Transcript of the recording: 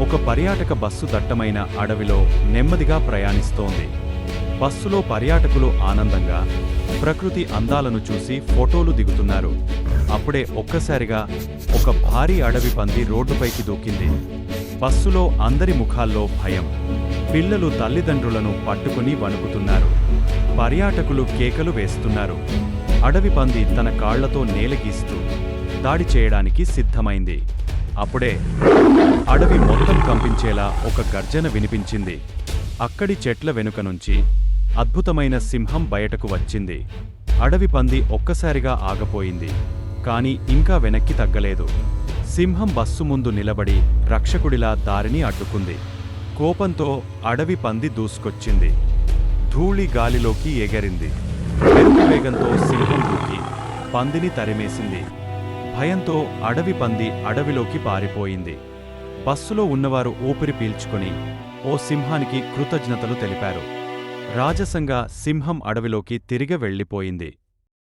ఒక పర్యాటక బస్సు దట్టమైన అడవిలో నెమ్మదిగా ప్రయాణిస్తోంది. బస్సులో పర్యాటకులు ఆనందంగా ప్రకృతి అందాలను చూసి ఫోటోలు దిగుతున్నారు. అప్పుడే ఒక్కసారిగా ఒక భారీ అడవి పంది రోడ్డుపైకి దూకింది. బస్సులో అందరి ముఖాల్లో భయం. పిల్లలు తల్లిదండ్రులను పట్టుకుని వణుకుతున్నారు. పర్యాటకులు కేకలు వేస్తున్నారు. అడవి పంది తన కాళ్ళతో నేలగీస్తూ దాడి చేయడానికి సిద్ధమైంది. అప్పుడే అడవి మొత్తం కంపించేలా ఒక గర్జన వినిపించింది. అక్కడి చెట్ల వెనుక నుంచి అద్భుతమైన సింహం బయటకు వచ్చింది. అడవి పంది ఒక్కసారిగా ఆగపోయింది కాని ఇంకా వెనక్కి తగ్గలేదు. సింహం బస్సు ముందు నిలబడి రక్షకుడిలా దారిని అడ్డుకుంది. కోపంతో అడవి పంది దూసుకొచ్చింది. ధూళి గాలిలోకి ఎగరింది. పెరుగు వేగంతో సింహం దూకి పందిని తరిమేసింది. భయంతో అడవి పంది అడవిలోకి పారిపోయింది. బస్సులో ఉన్నవారు ఊపిరి పీల్చుకొని ఓ సింహానికి కృతజ్ఞతలు తెలిపారు. రాజసంగా సింహం అడవిలోకి తిరిగి వెళ్ళిపోయింది.